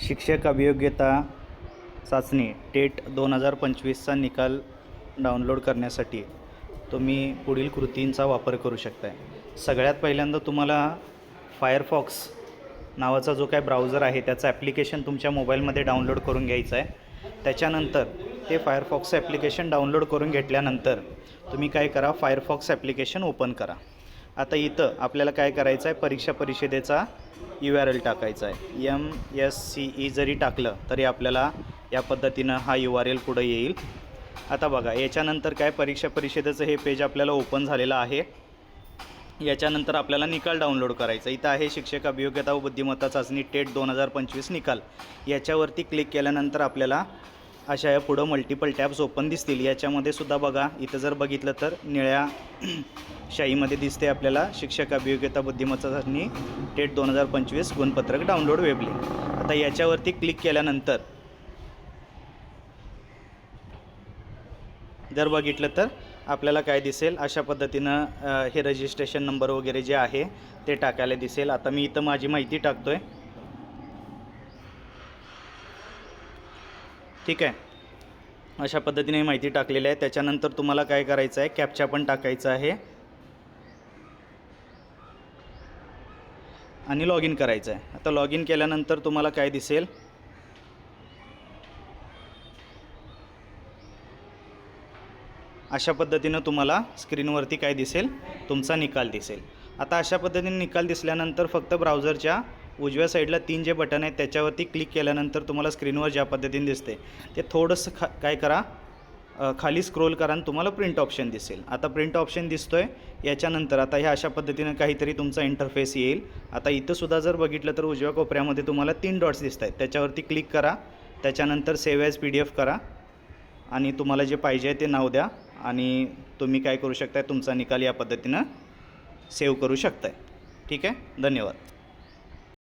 शिक्षक अभियोग्यता चाचणी टेट दोन हजार पंचवीसचा निकाल डाउनलोड करण्यासाठी तुम्ही पुढील कृतींचा वापर करू शकताय. सगळ्यात पहिल्यांदा तुम्हाला फायरफॉक्स नावाचा जो काय ब्राउझर आहे त्याचं ॲप्लिकेशन तुमच्या मोबाईलमध्ये डाउनलोड करून घ्यायचं आहे. त्याच्यानंतर ते फायरफॉक्स ॲप्लिकेशन डाउनलोड करून घेतल्यानंतर तुम्ही काय करा फायरफॉक्स ॲप्लिकेशन ओपन करा. आता इथं आपल्याला काय करायचं आहे परीक्षा परिषदेचा यू आर एल टाकायचा आहे एम एस सी ई जरी टाकलं तरी आपल्याला या पद्धतीनं हा यू आर एल पुढं येईल. आता बघा याच्यानंतर काय? परीक्षा परिषदेचं हे पेज आपल्याला ओपन झालेलं आहे. याच्यानंतर आपल्याला निकाल डाउनलोड करायचा. इथं आहे शिक्षक अभियोग्यता व बुद्धिमत्ता चाचणी टेट दोन हजार पंचवीस निकाल. याच्यावरती क्लिक केल्यानंतर आपल्याला अशा या पुढं मल्टिपल टॅब्स ओपन दिसतील. याच्यामध्ये सुद्धा बघा इथं जर बघितलं तर निळ्या शाईमध्ये दिसते आपल्याला शिक्षक अभियोग्यता बुद्धिमत्ता चाचणी टेट दोन हजार पंचवीस गुणपत्रक डाउनलोड वेबले आता याच्यावरती क्लिक केल्यानंतर जर बघितलं तर आपल्याला काय दिसेल? अशा पद्धतीनं हे रजिस्ट्रेशन नंबर वगैरे जे आहे ते टाकायला दिसेल. आता मी इथं माझी माहिती टाकतो आहे ठीक आहे. अशा पद्धतीने माहिती टाकलेली आहे. त्याच्यानंतर तुम्हाला काय करायचं आहे? कॅपचा पण टाकायचं आहे. आणि लॉग इन करायचं आहे. आता लॉग इन केल्यानंतर तुम्हाला काय दिसेल? अशा पद्धतीनं तुम्हाला स्क्रीनवरती काय दिसेल? तुमचा निकाल दिसेल. आता अशा पद्धतीने निकाल दिसल्यानंतर फक्त ब्राउझरच्या उजव्या साईडला तीन जे बटन आहेत त्याच्यावरती क्लिक केल्यानंतर तुम्हाला स्क्रीनवर ज्या पद्धतीने दिसते ते थोडंसं खा काय करा खाली स्क्रोल करा आणि तुम्हाला प्रिंट ऑप्शन दिसेल. आता प्रिंट ऑप्शन दिसतो आहे याच्यानंतर आता ह्या अशा पद्धतीनं काहीतरी तुमचा इंटरफेस येईल. आता इथंसुद्धा जर बघितलं तर उजव्या कोपऱ्यामध्ये तुम्हाला तीन डॉट्स दिसत आहेत त्याच्यावरती क्लिक करा त्याच्यानंतर save as P D F करा आणि तुम्हाला जे पाहिजे आहे ते नाव द्या आणि तुम्ही काय करू शकताय तुमचा निकाल या पद्धतीनं सेव्ह करू शकताय. ठीक आहे? धन्यवाद.